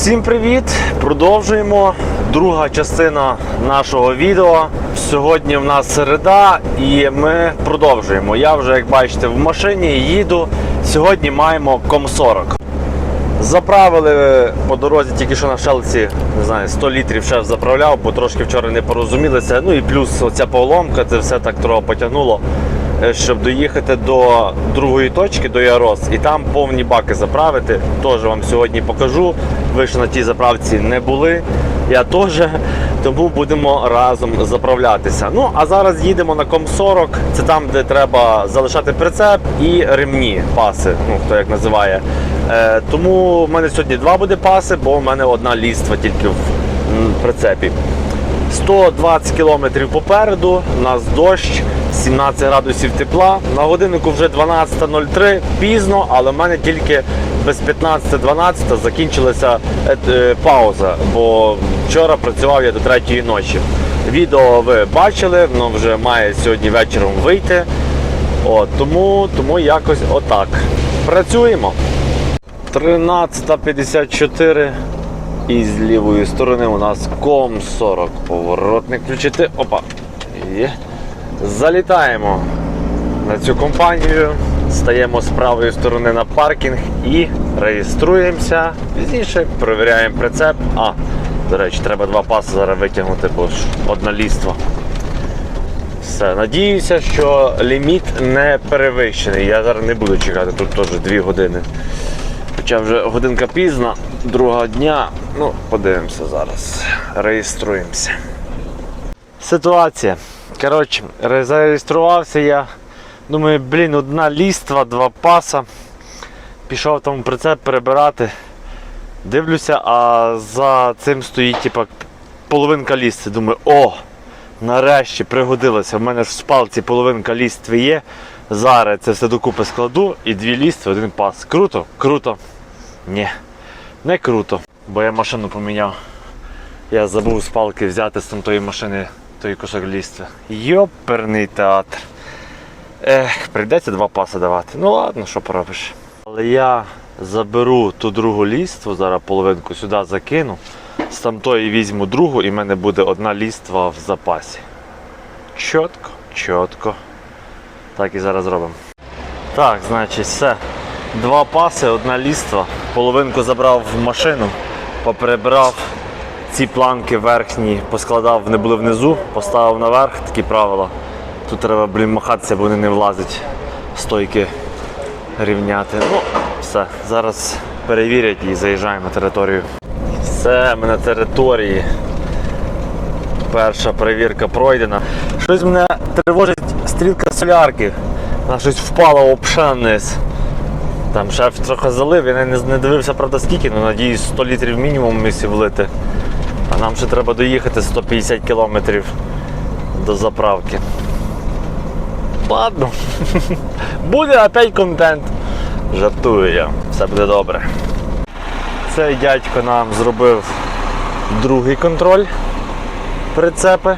Всім привіт! Продовжуємо. Друга частина нашого відео. Сьогодні в нас середа і ми продовжуємо. Я вже, як бачите, в машині їду. Сьогодні маємо Ком-40. Заправили по дорозі тільки що на шелці, не знаю, 100 літрів ще заправляв, бо трошки вчора не порозумілися. Ну і плюс оця поломка, це все так трохи потягнуло, щоб доїхати до другої точки, до Ярос, і там повні баки заправити. Теж вам сьогодні покажу. Ви ж на тій заправці не були. Я теж, тому будемо разом заправлятися. Ну а зараз їдемо на Ком-40. Це там, де треба залишати прицеп і ремні, паси, ну хто як називає. Е, тому в мене сьогодні два буде паси, бо в мене одна ліства тільки в прицепі. 120 кілометрів попереду, у нас дощ, 17 градусів тепла. На годиннику вже 12.03, пізно, але в мене тільки без 15-12 закінчилася е, е, пауза, бо вчора працював я до 3 ночі. Відео ви бачили, воно вже має сьогодні вечором вийти. От, тому, тому якось отак. Працюємо. 13.54 і з лівої сторони у нас ком 40. Поворотник включити. Опа. Є. Залітаємо на цю компанію. Стаємо з правої сторони на паркінг і реєструємося. Пізніше перевіряємо прицеп. А, до речі, треба два паси зараз витягнути, бо ж одна ліства. Все, надіюся, що ліміт не перевищений. Я зараз не буду чекати, тут теж 2 години. Хоча вже годинка пізна, друга дня. Ну, подивимося зараз. Реєструємося. Ситуація. Коротше, зареєструвався я. Думаю, блін, одна ліства, два паса. Пішов там прицеп перебирати. Дивлюся, а за цим стоїть типа, половинка лісти. Думаю, о! Нарешті пригодилося. В мене ж в спалці половинка лістви є. Зараз це все докупи складу і дві лістви, один пас. Круто? Круто. Ні, не круто. Бо я машину поміняв. Я забув з палки взяти з там тої машини той кусок лістви. Йоперний театр. Ех, прийдеться два паси давати. Ну ладно, що поробиш. Але я заберу ту другу ліству, зараз половинку сюди закину. З тамтої візьму другу і в мене буде одна ліства в запасі. Чітко, чітко. Так і зараз зробимо. Так, значить, все. Два паси, одна ліства. Половинку забрав в машину, поперебрав ці планки верхні, поскладав, вони були внизу, поставив наверх, такі правила. Тут треба, блін, махатися, бо вони не влазять стойки рівняти. Ну, все, зараз перевірять і заїжджаємо на територію. Все, ми на території. Перша перевірка пройдена. Щось мене тривожить стрілка солярки. Вона щось впала вниз. Там шеф трохи залив, я не, не дивився, правда, скільки, але надіюсь 100 літрів мінімум місці влити. А нам ще треба доїхати 150 кілометрів до заправки. Ладно. Буде опять контент. Жартую я, все буде добре. Цей дядько нам зробив другий контроль прицепи.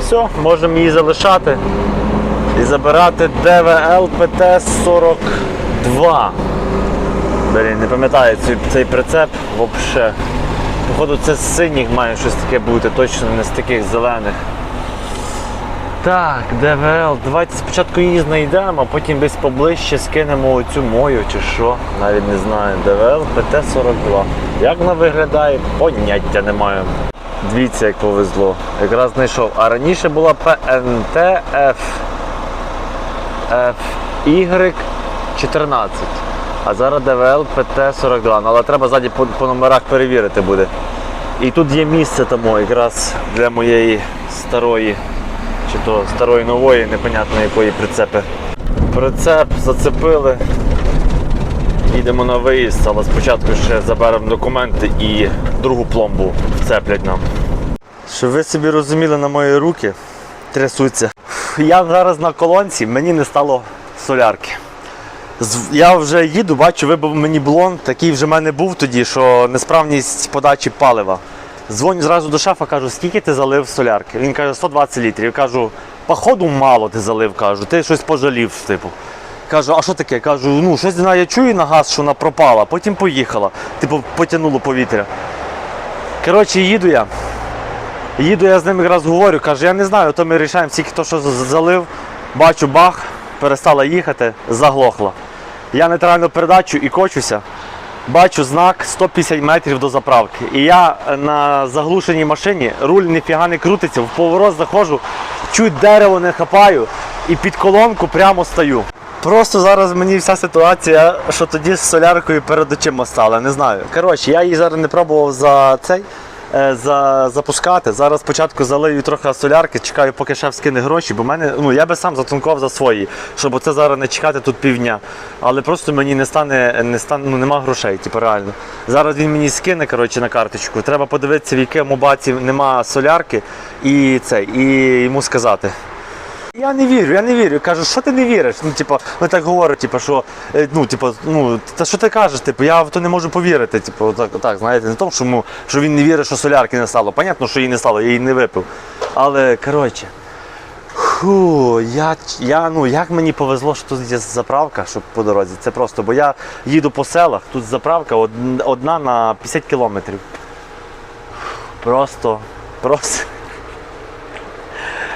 Все, можемо її залишати і забирати ДВЛ ПТ-42. Блін, не пам'ятаю цей, цей прицеп взагалі. Походу це з синіх має щось таке бути, точно не з таких зелених. Так, ДВЛ, давайте спочатку її знайдемо, а потім десь поближче скинемо оцю мою чи що. Навіть не знаю. ДВЛ ПТ-42. Як вона виглядає, поняття не маю. Дивіться, як повезло. Якраз знайшов. А раніше була ПНТ F FY14. А зараз ДВЛ ПТ-42. Ну, Але треба ззаді по, по номерах перевірити буде. І тут є місце тому якраз для моєї старої, чи то старої нової, непонятно якої прицепи. Прицеп зацепили. Їдемо на виїзд, але спочатку ще заберемо документи і другу пломбу вцеплять нам. Щоб ви собі розуміли на мої руки, трясуться. Я зараз на колонці, мені не стало солярки. Я вже їду, бачу, вибив мені блон, такий вже в мене був тоді, що несправність подачі палива. Дзвоню зразу до шефа, кажу, скільки ти залив солярки? Він каже, 120 літрів. Я кажу, походу мало ти залив, кажу, ти щось пожалів, типу. Кажу, а що таке? Кажу, ну щось я чую на газ, що вона пропала, потім поїхала. Типу, потягнуло повітря. Коротше, їду я. Їду, я з ним якраз говорю, каже, я не знаю, то ми рішаємо, скільки то, що залив, бачу, бах, перестала їхати, заглохла. Я нейтральну передачу і кочуся. Бачу знак 150 метрів до заправки. І я е, на заглушеній машині, руль ніфіга не крутиться, в поворот заходжу, чуть дерево не хапаю і під колонку прямо стою. Просто зараз мені вся ситуація, що тоді з соляркою перед очима стала, не знаю. Коротше, я її зараз не пробував за цей. е, За, запускати. Зараз спочатку залию трохи солярки, чекаю, поки шеф скине гроші, бо мене, ну я би сам затункував за свої, щоб оце зараз не чекати тут півдня. Але просто мені не стане, не стане, ну нема грошей, типу реально. Зараз він мені скине коротше, на карточку. Треба подивитися, в якому баці нема солярки, і це, і йому сказати. Я не вірю, я не вірю. Кажу, що ти не віриш? Ну, типу, вони так говорять, типу, що е, ну, типу, ну, та що ти кажеш? Типу, я в то не можу повірити. Типу, так, так, знаєте, не тому, що, йому- що він не вірить, що солярки не стало. Понятно, що її не стало, я її не випив. Але коротше. Фу, я, я, ну, як мені повезло, що тут є заправка, щоб по дорозі. Це просто, бо я їду по селах, тут заправка одна на 50 кілометрів. Просто, просто.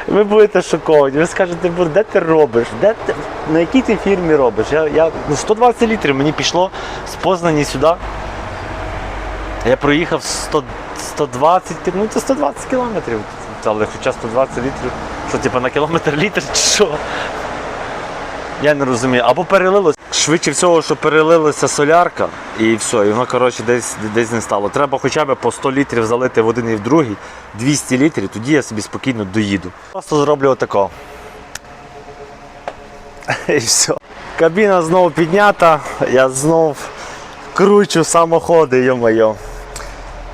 Ви будете шоковані. Ви скажете, де ти робиш? Де ти, на якій ти фірмі робиш? Я, я, ну, 120 літрів мені пішло з Познані сюди. Я проїхав 100, 120, ну це 120 кілометрів. Але хоча 120 літрів, що типу на кілометр літр чи що? Я не розумію. Або перелилось. Швидше всього, що перелилася солярка, і все, і воно коротше десь, десь не стало. Треба хоча б по 100 літрів залити в один і в другий, 200 літрів, тоді я собі спокійно доїду. Просто зроблю отако. І все. Кабіна знову піднята, я знов кручу самоходи, йо-моє.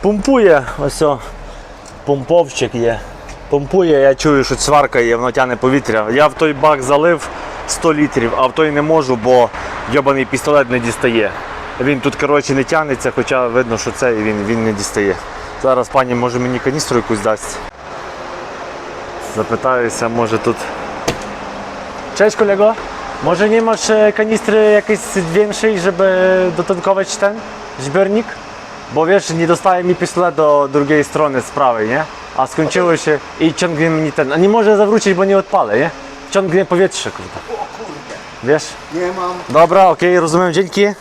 Пумпує, ось о, помповчик є. Помпує, я чую, що сварка є, воно тягне повітря. Я в той бак залив 100 літрів, а в той не можу, бо йобаний пістолет не дістає. Він тут не тягнеться, хоча видно, що це і він, він не дістає. Зараз пані може мені каністру якусь дасть. Запитаюся, може тут. E, dotankować ten zbiornik? Bo wiesz, nie dostaje mi pistolet do drugiej strony z prawej, nie? A skończyło się i ciągnie mi ten. A nie może zawrócić, bo nie odpalę, nie? Ciągnie powietrze, kurde. Wiesz? Nie mam. Dobra, окей, розумiem, dzięki.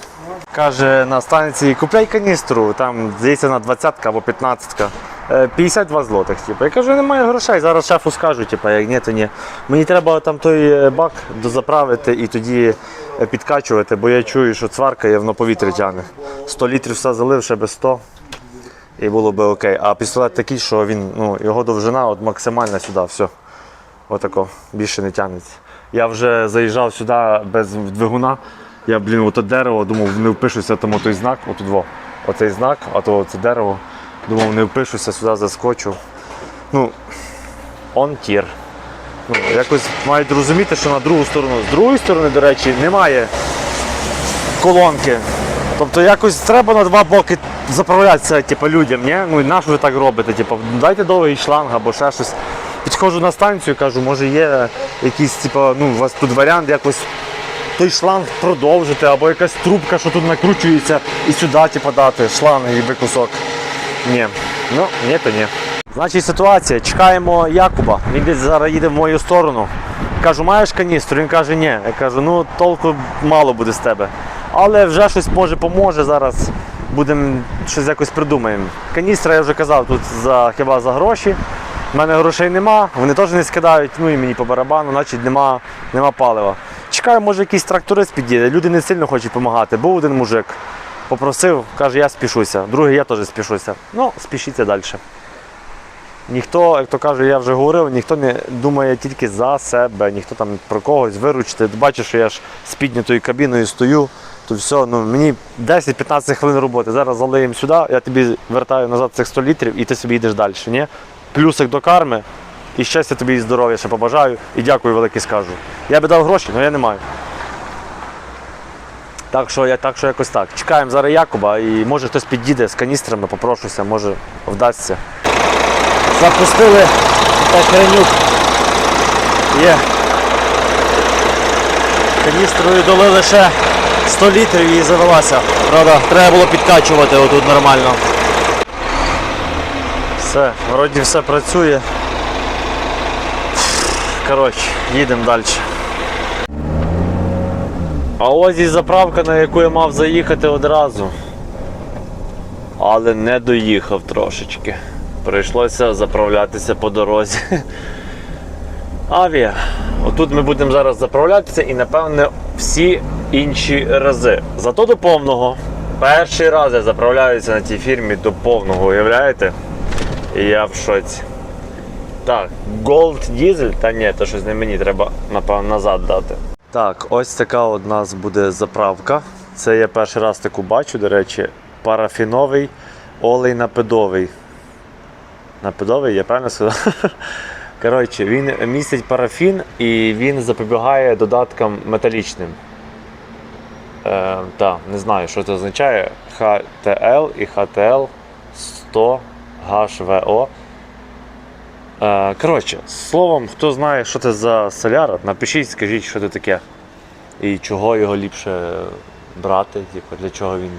Каже на станції, купляй каністру, там здається на 20 або 15. Е, 52 злотих. Типу. Я кажу, немає грошей, зараз шефу скажу, типу, як ні, то ні. Мені треба там той е, бак дозаправити і тоді е, підкачувати, бо я чую, що цварка є, воно повітря тягне. 100 літрів все залив, ще без 100 і було би окей. А пістолет такий, що він, ну, його довжина от максимальна сюди, все. Отако, більше не тягнеться. Я вже заїжджав сюди без двигуна. Я, блін, ото дерево, думав, не впишуся, тому той знак, отут во. Оцей знак, а то це дерево. Думав, не впишуся, сюди заскочу. Ну, он тір. Ну, якось мають розуміти, що на другу сторону. З другої сторони, до речі, немає колонки. Тобто якось треба на два боки заправлятися типу, людям, ні? Ну і на що ви так робите? Типу, дайте довгий шланг або ще щось. Підходжу на станцію, кажу, може є якийсь, типу, ну, у вас тут варіант якось той шланг продовжити, або якась трубка, що тут накручується, і сюди типу, дати шланг і кусок. Ні. Ну, ні, то ні. Значить ситуація, чекаємо Якуба. Він десь зараз їде в мою сторону. Кажу, маєш каністру? Він каже, ні. Я кажу, ну толку мало буде з тебе. Але вже щось може поможе зараз. Будемо щось якось придумаємо. Каністра, я вже казав, тут за хіба за гроші. У мене грошей нема, вони теж не скидають, ну і мені по барабану, значить нема, нема палива. Чекаю, може якийсь тракторист підійде. Люди не сильно хочуть допомагати. Був один мужик, попросив, каже, я спішуся. Другий я теж спішуся. Ну, спішіться далі. Ніхто, як то каже, я вже говорив, ніхто не думає тільки за себе, ніхто там про когось виручити. Бачиш, що я ж з піднятою кабіною стою, то все, ну мені 10-15 хвилин роботи. Зараз залиємо сюди, я тобі вертаю назад цих 100 літрів і ти собі йдеш далі. Ні? Плюсик до карми. І щастя тобі і здоров'я ще побажаю. І дякую велике скажу. Я би дав гроші, але я не маю. Так що, я, так що якось так. Чекаємо зараз Якуба і може хтось підійде з каністрами, попрошуся, може вдасться. Запустили Тахренюк. Є. Каністрою долили ще 100 літрів і завелася. Правда, треба було підкачувати отут нормально. Все, вроді все працює. Коротше, їдемо далі. А ось і заправка, на яку я мав заїхати одразу. Але не доїхав трошечки. Прийшлося заправлятися по дорозі. Авіа. Отут ми будемо зараз заправлятися і, напевне, всі інші рази. Зато до повного. Перший раз я заправляюся на тій фірмі до повного, уявляєте? Я в шоці. Так, Gold Diesel, та ні, то щось не мені, треба, напевно, назад дати. Так, ось така у нас буде заправка. Це я перший раз таку бачу, до речі, парафіновий олей напедовий. Напедовий, я правильно сказав? Коротше, він містить парафін і він запобігає додаткам металічним. Е, так, не знаю, що це означає. HTL і HTL 100 HVO. Е, коротше, словом, хто знає, що це за соляра, напишіть, скажіть, що це таке. І чого його ліпше брати, типу, для чого він.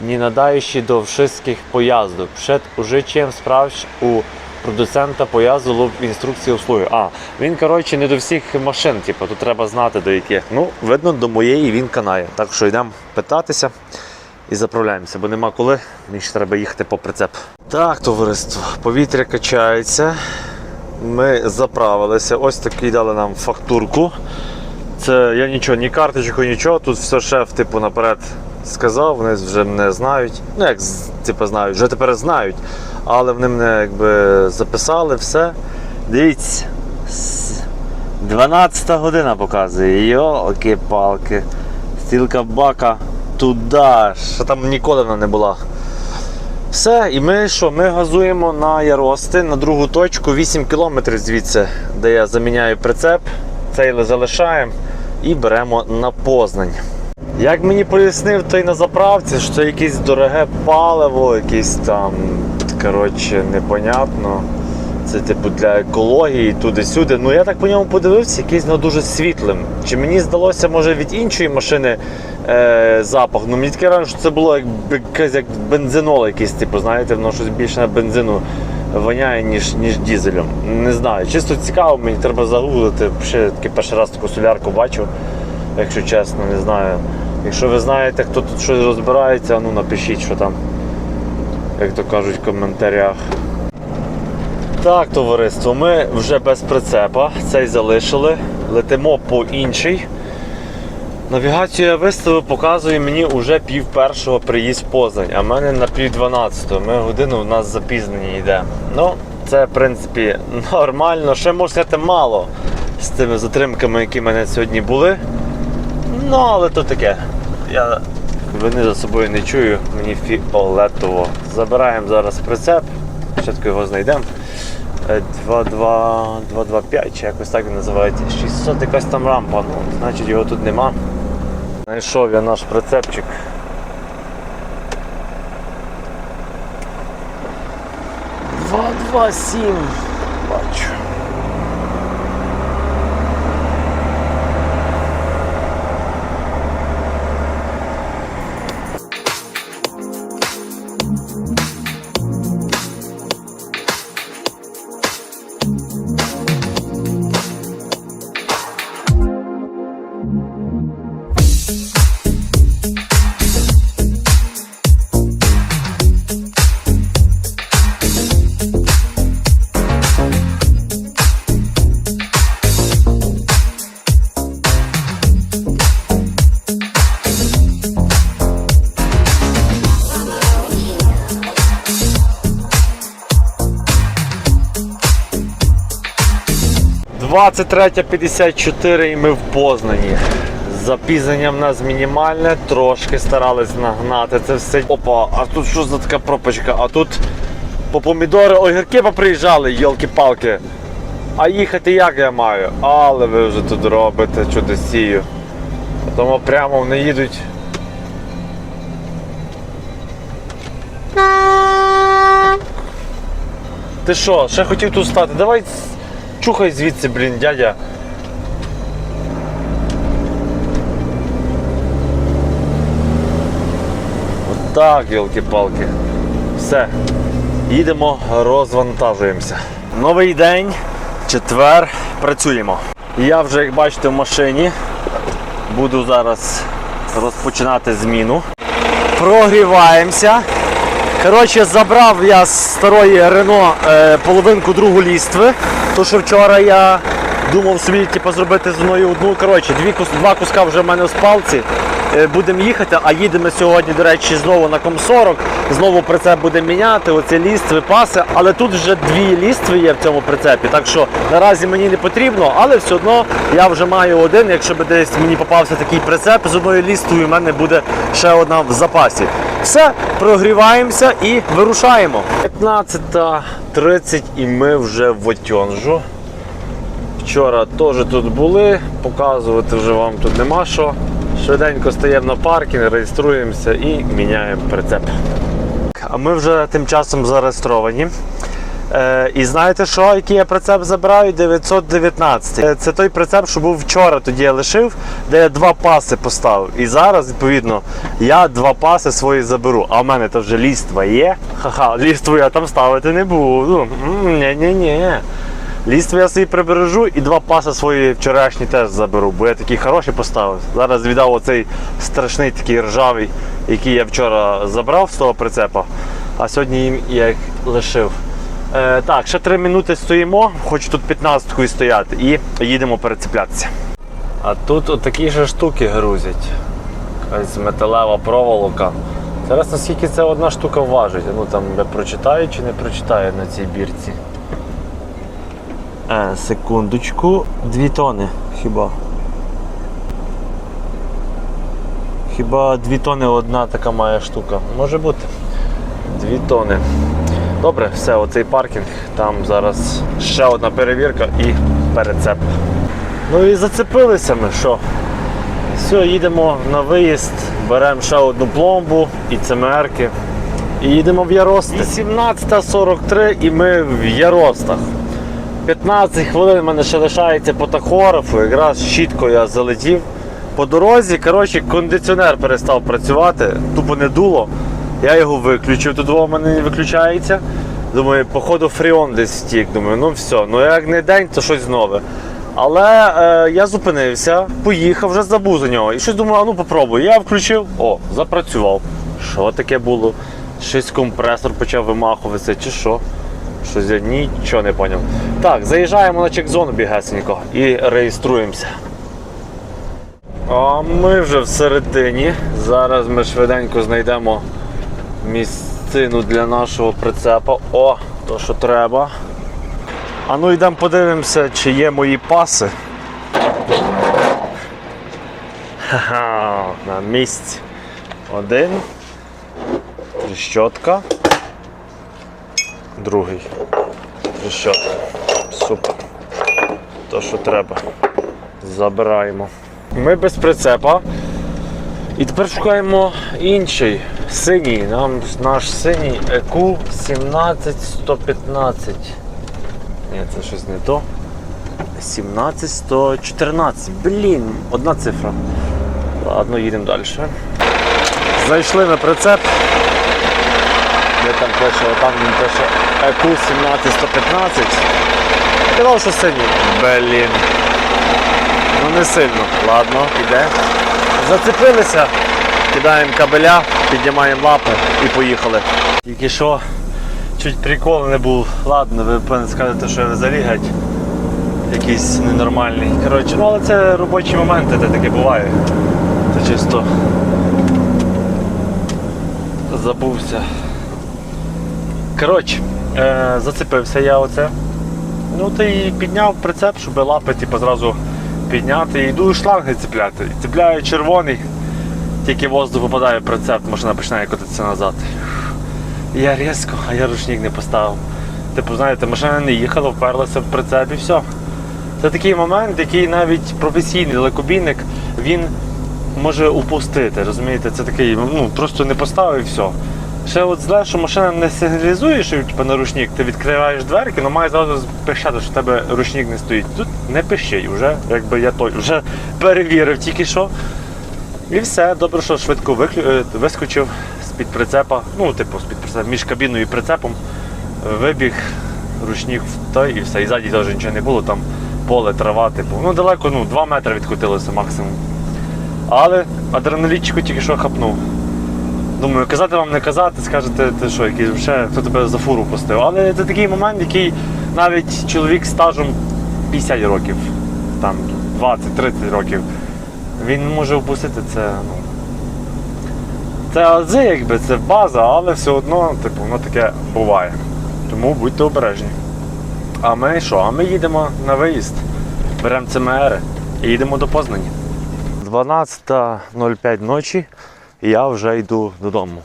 Nadaje się do wszystkich pojazdów. Przed użyciem sprawdź u продуцента лub інструкції услуги. А, він, коротше, не до всіх машин, типу, тут треба знати до яких. Ну, видно, до моєї він канає. Так що йдемо питатися і заправляємося, бо нема коли, мені ще треба їхати по прицеп. Так, товариство, повітря качається. Ми заправилися. Ось такий дали нам фактурку. Це я нічого, ні карточку, нічого. Тут все шеф, типу, наперед сказав, вони вже мене знають. Ну, як типу, знають, вже тепер знають. Але вони мене якби записали, все. Дивіться. с- 12 година показує. Йолки-палки. Стілка бака туди. Що там ніколи вона не була. Все, і ми що? Ми газуємо на Ярости на другу точку 8 кілометрів звідси, де я заміняю прицеп, цей залишаємо і беремо на Познань. Як мені пояснив той на заправці, що це якесь дороге паливо, якесь там, коротше, непонятно. Це типу для екології туди-сюди. Ну я так по ньому подивився, якийсь ну, дуже світлим. Чи мені здалося, може, від іншої машини е, запах? Ну мені таке враження, що це було як, як бензинол якийсь, типу, знаєте, воно щось більше на бензину воняє, ніж, ніж дізелем. Не знаю. Чисто цікаво, мені треба загуглити. Ще таки перший раз таку солярку бачу, якщо чесно, не знаю. Якщо ви знаєте, хто тут щось розбирається, ну напишіть, що там, як то кажуть в коментарях. Так, товариство, ми вже без прицепа, цей залишили, летимо по інший. Навігацію я виставив, показує мені вже пів першого приїзд в Позань, а в мене на пів дванадцятого. Ми годину у нас запізнення йде. Ну, це в принципі нормально. Ще можна сказати мало з тими затримками, які в мене сьогодні були. Ну, але то таке. Я вини за собою не чую, мені фіолетово. Забираємо зараз прицеп, спочатку його знайдемо. Е, 22 225, чи якось так він називається. 600 якась там рампа, ну, значить його тут нема. Знайшов я наш прицепчик. Два, два, сім. 23.54 і ми в Познані. Запізнення в нас мінімальне, трошки старались нагнати це все. Опа, а тут що за така пропачка? А тут по помідори огірки поприїжджали, йолки-палки. А їхати як я маю? Але ви вже тут робите чудосію. Тому прямо вони їдуть. Ти що, ще хотів тут стати? Давай чухай звідси, блін, дядя. Отак, йолки-палки. Все. Їдемо, розвантажуємося. Новий день, четвер, працюємо. Я вже, як бачите, в машині. Буду зараз розпочинати зміну. Прогріваємося. Коротше, забрав я з старої Рено е, половинку другу лістви. То, що вчора я думав собі типу, зробити з мною одну. Коротше, дві, два куска вже в мене в спалці. Е, будемо їхати, а їдемо сьогодні, до речі, знову на Ком-40. Знову прицеп будемо міняти, оці лістви, паси. Але тут вже дві лістви є в цьому прицепі. Так що наразі мені не потрібно, але все одно я вже маю один. Якщо б десь мені попався такий прицеп з одною ліствою, у мене буде ще одна в запасі. Все, прогріваємося і вирушаємо. 15.30 і ми вже в Отьонжу. Вчора теж тут були, показувати вже вам тут нема що. Швиденько стаємо на паркінг, реєструємося і міняємо прицеп. А ми вже тим часом зареєстровані. Е, і знаєте що, який я прицеп забираю? 919. Е, Це той прицеп, що був вчора, тоді я лишив, де я два паси поставив. І зараз, відповідно, я два паси свої заберу. А в мене то вже ліства є. Ха-ха, ліству я там ставити не буду. Ні-ні-ні. Ліство я собі прибережу і два паси свої вчорашні теж заберу, бо я такий хороший поставив. Зараз віддав оцей страшний такий ржавий, який я вчора забрав з того прицепа, а сьогодні їм я їх лишив. Е, так, ще 3 минути стоїмо, хочу тут 15-кою стояти і їдемо перецеплятися. А тут отакі ж штуки грузять. Якась металева проволока. Зараз скільки це одна штука важить. Ну там я прочитаю чи не прочитаю на цій бірці. Е, секундочку, дві тони хіба. Хіба дві тони одна така має штука. Може бути. Дві тони. Добре, все, оцей паркінг. Там зараз ще одна перевірка і перецеп. Ну і зацепилися ми, що? Все, їдемо на виїзд, беремо ще одну пломбу і цемерки. І їдемо в Ярости. 18.43 і ми в Яростах. 15 хвилин в мене ще лишається по тахографу, якраз чітко я залетів. По дорозі, коротше, кондиціонер перестав працювати, тупо не дуло. Я його виключив, тут в мене не виключається. Думаю, походу фріон десь втік. Думаю, ну все, ну як не день, то щось нове. Але е, я зупинився, поїхав, вже забув за нього. І щось думаю, а ну попробую. Я включив, о, запрацював. Що таке було? Щось компресор почав вимахуватися, чи що? Щось я нічого не зрозумів. Так, заїжджаємо на чек-зону бігесенько і реєструємося. А ми вже всередині. Зараз ми швиденько знайдемо місцину для нашого прицепа. О, то що треба. А ну йдемо подивимося, чи є мої паси. Ха-ха, на місці. Один. Тріщотка. Другий. Тріщотка. Супер. То, що треба. Забираємо. Ми без прицепа. І тепер шукаємо інший синій. Нам наш синій EQ 17115. Ні, це щось не то. 17114. Блін, одна цифра. Ладно, їдемо далі. Зайшли на прицеп. Там пише, там він пише EQ 17115. Казав, що синій. Блін. Ну не сильно. Ладно, іде. Зацепилися, кидаємо кабеля, піднімаємо лапи і поїхали. Тільки що чуть прикол не був. Ладно, ви певно скажете, що я взагалі геть якийсь ненормальний. Коротше, ну але це робочі моменти, де таке буває. Це чисто забувся. Коротше, е, зацепився я оце. Ну ти і підняв прицеп, щоб лапи типу, зразу підняти. І йду цепляти. І Цепляю червоний, тільки воздух попадає в прицеп, машина починає котитися назад. І я різко, а я ручник не поставив. Типу, знаєте, машина не їхала, вперлася в прицеп і все. Це такий момент, який навіть професійний далекобійник він може упустити. Розумієте, це такий, ну просто не поставив і все. Ще от зле, що машина не сигналізує, що типу, на ручник, ти відкриваєш дверки, але має зразу пищати, що в тебе ручник не стоїть. Тут не пищить, вже, якби я той вже перевірив тільки що. І все, добре, що швидко виклю... е, вискочив з-під прицепа, ну, типу, з-під прицепа, між кабіною і прицепом. Вибіг, ручник в той і все. І ззаді теж нічого не було, там поле, трава, типу. Ну далеко, ну, 2 метри відкотилося максимум. Але адреналінчику тільки що хапнув. Думаю, казати вам не казати, скажете, ти що, якийсь вже хто тебе за фуру пустив. Але це такий момент, який навіть чоловік стажем 50 років, там 20-30 років, він може впустити це. Ну, це ази, якби це база, але все одно, типу, воно таке буває. Тому будьте обережні. А ми що? А ми їдемо на виїзд, беремо ЦМР і їдемо до Познані. 12.05 ночі я вже йду додому.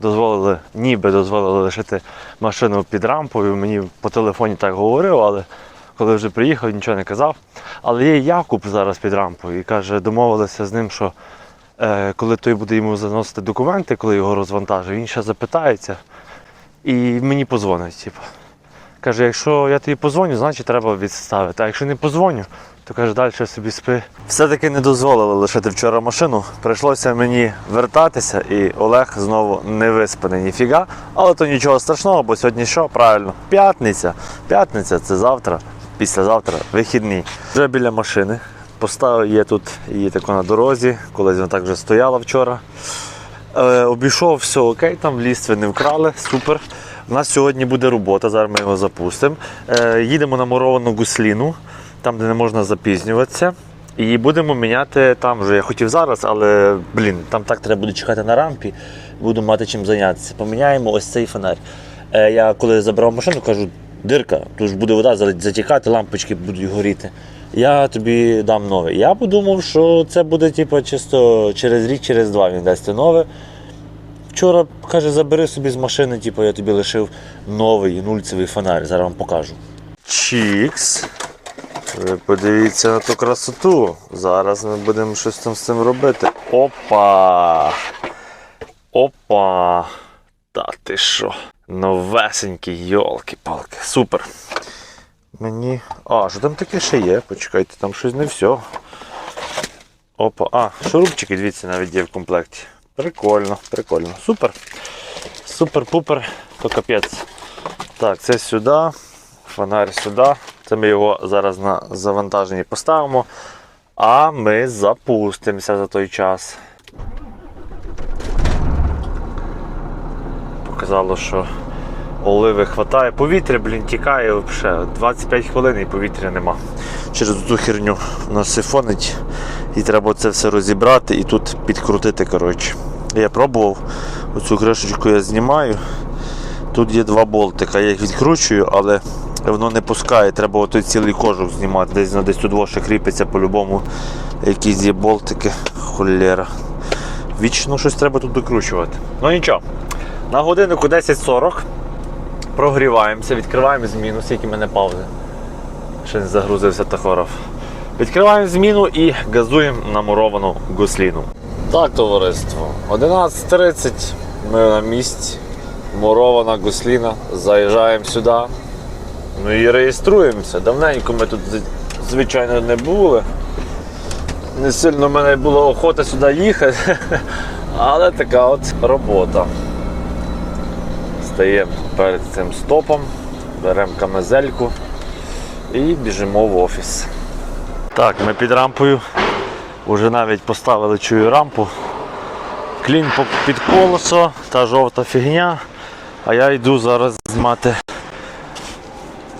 Дозволили, ніби дозволили лишити машину під рампою. Мені по телефоні так говорив, але коли вже приїхав, нічого не казав. Але є Якуб зараз під рампою і каже, домовилися з ним, що е, коли той буде йому заносити документи, коли його розвантажить, він ще запитається і мені позвонить. Типу. Каже, якщо я тобі позвоню, значить треба відставити. А якщо не позвоню, то каже, далі собі спи. Все-таки не дозволили лишити вчора машину. Прийшлося мені вертатися, і Олег знову не виспаний ніфіга. Але то нічого страшного, бо сьогодні що? Правильно, п'ятниця. П'ятниця це завтра, післязавтра вихідний. Вже біля машини. Поставив її тут її тако на дорозі, колись вона так вже стояла вчора. Е, обійшов все окей, там ліс не вкрали, супер. У нас сьогодні буде робота, зараз ми його запустимо. Е, їдемо на муровану гусліну, там, де не можна запізнюватися. І будемо міняти там вже. Я хотів зараз, але блін, там так треба буде чекати на рампі, буду мати чим зайнятися. Поміняємо ось цей фонарь. Е, я коли забрав машину, кажу, дирка, тут ж буде вода затікати, лампочки будуть горіти. Я тобі дам нове. Я подумав, що це буде типу, чисто через рік, через два він дасть нове. Вчора каже, забери собі з машини, типу, я тобі лишив новий нульцевий фонарь. Зараз вам покажу. Чікс. Ви подивіться на ту красоту. Зараз ми будемо щось там з цим робити. Опа! Опа! Та ти що? Новесенький, йолки-палки. Супер. Мені. А, що там таке ще є? Почекайте, там щось не все. Опа, а, шурупчики, дивіться, навіть є в комплекті. Прикольно, прикольно. Супер. Супер-пупер, то капець. Так, це сюди, фонарь сюди. Це ми його зараз на завантаженні поставимо. А ми запустимося за той час. Показало, що оливи хватає. Повітря, блін, тікає взагалі. 25 хвилин і повітря нема. Через ту херню нас сифонить. І треба це все розібрати і тут підкрутити. коротше. Я пробував, оцю кришечку я знімаю. Тут є два болтика, я їх відкручую, але воно не пускає. Треба отой цілий кожух знімати. Десь на десь тут воше кріпиться по-любому. Якісь є болтики. Холєра. Вічно щось треба тут докручувати. Ну нічого. На годиннику 10.40 прогріваємося, відкриваємо зміну, скільки мене паузи. Ще не загрузився тахоров. Відкриваємо зміну і газуємо на муровану гусліну. Так, товариство, 11.30 ми на місці. Мурована гусліна. Заїжджаємо сюди. Ну і реєструємося. Давненько ми тут, звичайно, не були. Не сильно в мене було охота сюди їхати, але така от робота. Стаємо перед цим стопом, беремо камезельку і біжимо в офіс. Так, ми під рампою. Уже навіть поставили чую рампу. Клін під колесо, та жовта фігня. А я йду зараз знімати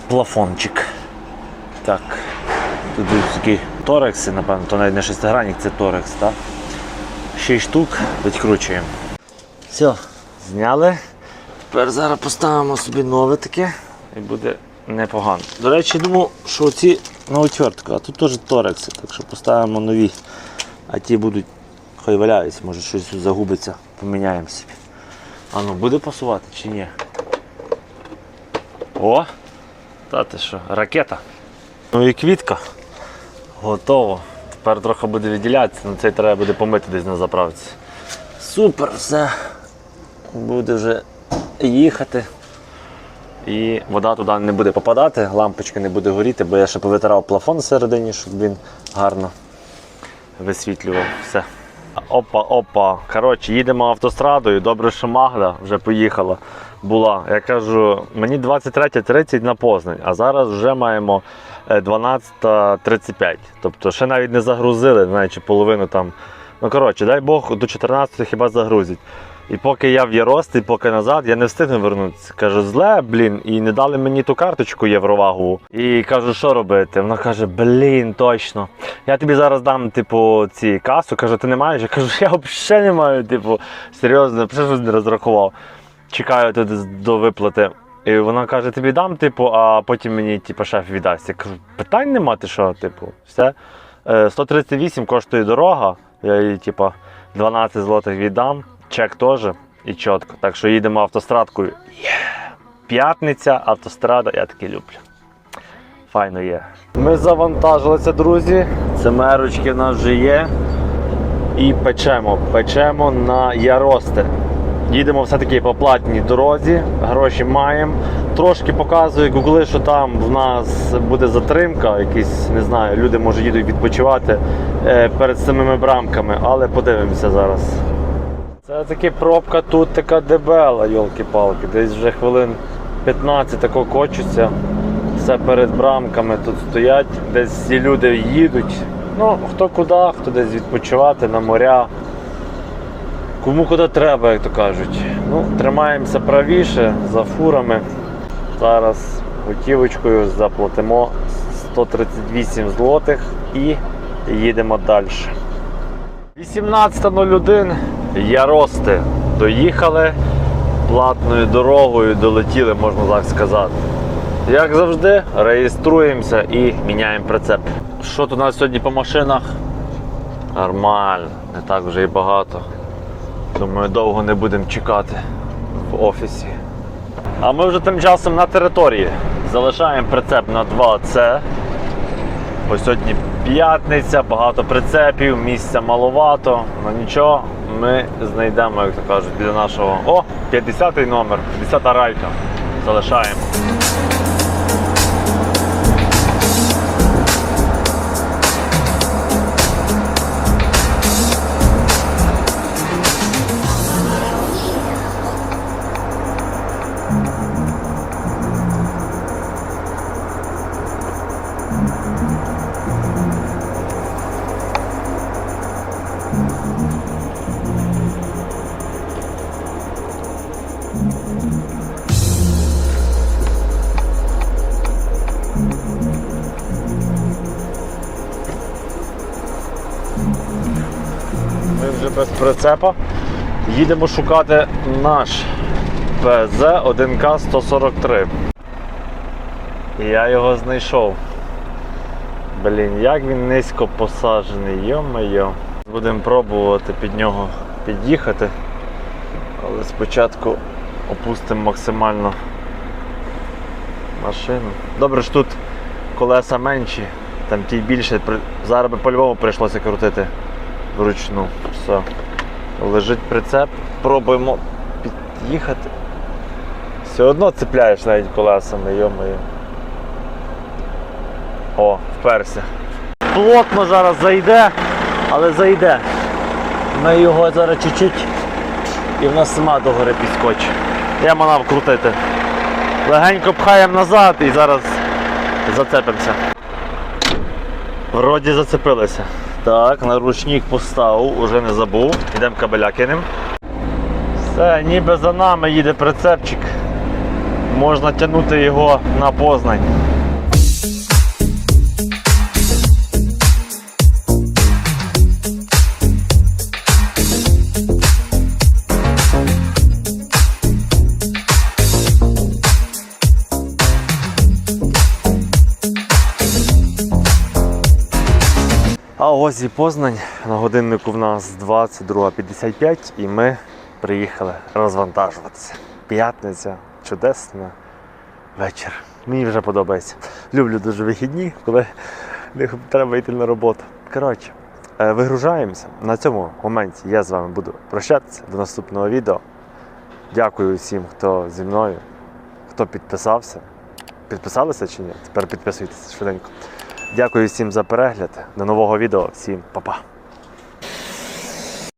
плафончик. Так. Тут такі торекси, напевно, то навіть не шестигранник, це торекс, так? 6 штук відкручуємо. Все, зняли. Тепер зараз поставимо собі нове таке і буде непогано. До речі, думав, що ці на отвертка, а тут теж торекси, так що поставимо нові. А ті будуть, хай валяються, може щось загубиться, поміняємо собі. А ну буде пасувати чи ні? О! Та ти що, ракета. Ну і квітка. Готово. Тепер трохи буде відділятися, але цей треба буде помити десь на заправці. Супер, все. Буде вже їхати. І вода туди не буде попадати, лампочка не буде горіти, бо я ще повитирав плафон всередині, щоб він гарно висвітлював все. Опа, опа. Коротше, їдемо автострадою. Добре, що Магда вже поїхала. Була. Я кажу, мені 23.30 на Познань, а зараз вже маємо е, 12.35. Тобто ще навіть не загрузили, знаючи половину там. Ну коротше, дай Бог до 14 хіба загрузять. І поки я в Ярості, поки назад, я не встигну вернутися. Кажу, зле, блін, і не дали мені ту карточку євровагову. І кажу, що робити? Вона каже, блін, точно. Я тобі зараз дам, типу, ці касу. Кажу, ти не маєш? Я кажу, я взагалі не маю, типу, серйозно, щось не розрахував. Чекаю тут до виплати. І вона каже, тобі дам, типу, а потім мені типу, шеф віддасть. Я кажу, питань нема, ти що, типу, все. Е, 138 коштує дорога. Я їй, типу, 12 злотих віддам, чек теж і чітко. Так що їдемо автострадкою. Є! П'ятниця, автострада, я таки люблю. Файно є. Ми завантажилися, друзі. Це мерочки в нас вже є. І печемо. Печемо на Яросте. Їдемо все-таки по платній дорозі, гроші маємо. Трошки показує гугли, що там в нас буде затримка, якісь, не знаю, люди може їдуть відпочивати е, перед самими брамками, але подивимося зараз. Це таки пробка тут така дебела, йолки-палки. Десь вже хвилин 15 тако кочуться. Все перед брамками тут стоять, десь всі люди їдуть. Ну, хто куди, хто десь відпочивати на моря. Кому куди треба, як то кажуть. Ну, Тримаємося правіше за фурами. Зараз готівочкою заплатимо 138 злотих і їдемо далі. 18.01 Ярости. Доїхали платною дорогою, долетіли, можна так сказати. Як завжди, реєструємося і міняємо прицеп. Що тут у нас сьогодні по машинах? Нормально, не так вже і багато. Думаю, довго не будемо чекати в офісі. А ми вже тим часом на території. Залишаємо прицеп на 2C. Бо сьогодні п'ятниця, багато прицепів, місця маловато. Ну нічого, ми знайдемо, як то кажуть, біля нашого. О, 50-й номер, 50-та райка. Залишаємо. Прицепа. Їдемо шукати наш ПЗ 1К143. І я його знайшов. Блін, як він низько посаджений, йо-моє. Будемо пробувати під нього під'їхати. Але спочатку опустимо максимально машину. Добре ж тут колеса менші, там ті більше. Зараз би по-любому прийшлося крутити вручну. Все. Лежить прицеп, пробуємо під'їхати. Все одно цепляєш навіть колесами, йомою. О, вперся. Плотно зараз зайде, але зайде. Ми його зараз чуть-чуть і в нас сама догори підскочить. Я манав крутити. Легенько пхаємо назад і зараз зацепимося. Вроді зацепилися. Так, наручник поставив, уже не забув. Йдемо кабеля кинемо. Все, ніби за нами їде прицепчик. Можна тягнути його на Познань. А ось і Познань. На годиннику в нас 22.55 і ми приїхали розвантажуватися. П'ятниця, чудесна вечір. Мені вже подобається. Люблю дуже вихідні, коли не треба йти на роботу. Коротше, е, вигружаємося. На цьому моменті я з вами буду прощатися до наступного відео. Дякую всім, хто зі мною, хто підписався. Підписалися чи ні? Тепер підписуйтесь швиденько. Дякую всім за перегляд. До нового відео. Всім па-па.